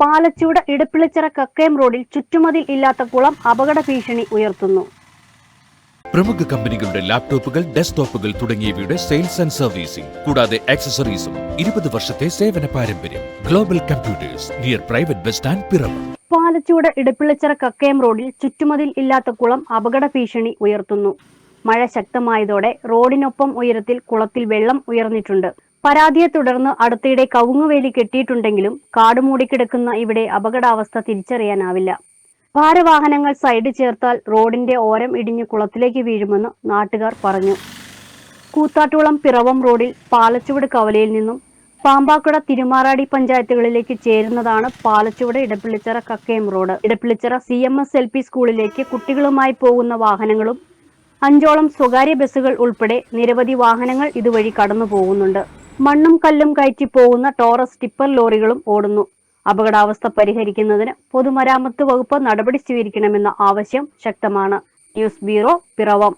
പാലച്ചൂട് ഇടപ്പിളിച്ചിറ കക്കയം റോഡിൽ ചുറ്റുമതിൽ ഇല്ലാത്ത കുളം അപകട ഭീഷണി ഉയർത്തുന്നു. പ്രമുഖ കമ്പനികളുടെ ലാപ്ടോപ്പുകൾ ഡെസ്ക്ടോപ്പുകൾ തുടങ്ങിയവയുടെ സെയിൽസ് ആൻഡ് സർവീസിംഗ് കൂടാതെ ആക്സസറീസും ഇരുപത് വർഷത്തെ സേവന പാരമ്പര്യം. Global computers near private bus stand Piravam. Palachuvadu Edappilichira Kakkayam റോഡിൽ ചുറ്റുമതിൽ ഇല്ലാത്ത കുളം അപകട ഭീഷണി ഉയർത്തുന്നു. മഴ ശക്തമായതോടെ റോഡിനൊപ്പം ഉയരത്തിൽ കുളത്തിൽ വെള്ളം ഉയർന്നിട്ടുണ്ട്. പരാതിയെ തുടർന്ന് അടുത്തിടെ കവുങ്ങുവേലി കെട്ടിയിട്ടുണ്ടെങ്കിലും കാട് മൂടിക്കിടക്കുന്ന ഇവിടെ അപകടാവസ്ഥ തിരിച്ചറിയാനാവില്ല. ഭാരവാഹനങ്ങൾ സൈഡ് ചേർത്താൽ റോഡിന്റെ ഓരം ഇടിഞ്ഞ് കുളത്തിലേക്ക് വീഴുമെന്ന് നാട്ടുകാർ പറഞ്ഞു. കൂത്താട്ടുകുളം പിറവം റോഡിൽ പാലച്ചുവട് കവലയിൽ നിന്നും പാമ്പാക്കുട തിരുമാറാടി പഞ്ചായത്തുകളിലേക്ക് ചേരുന്നതാണ് Palachuvadu Edappallichira Kakkayam road. Edappallichira C M S L P സ്കൂളിലേക്ക് കുട്ടികളുമായി പോകുന്ന വാഹനങ്ങളും അഞ്ചോളം സ്വകാര്യ ബസ്സുകൾ ഉൾപ്പെടെ നിരവധി വാഹനങ്ങൾ ഇതുവഴി കടന്നു പോകുന്നുണ്ട് മണ്ണും കല്ലും കയറ്റി പോകുന്ന ടോറസ് ടിപ്പർ ലോറികളും ഓടുന്നു. അപകടാവസ്ഥ പരിഹരിക്കുന്നതിന് പൊതുമരാമത്ത് വകുപ്പ് നടപടി സ്വീകരിക്കണമെന്ന ആവശ്യം ശക്തമാണ്. News bureau Piravam.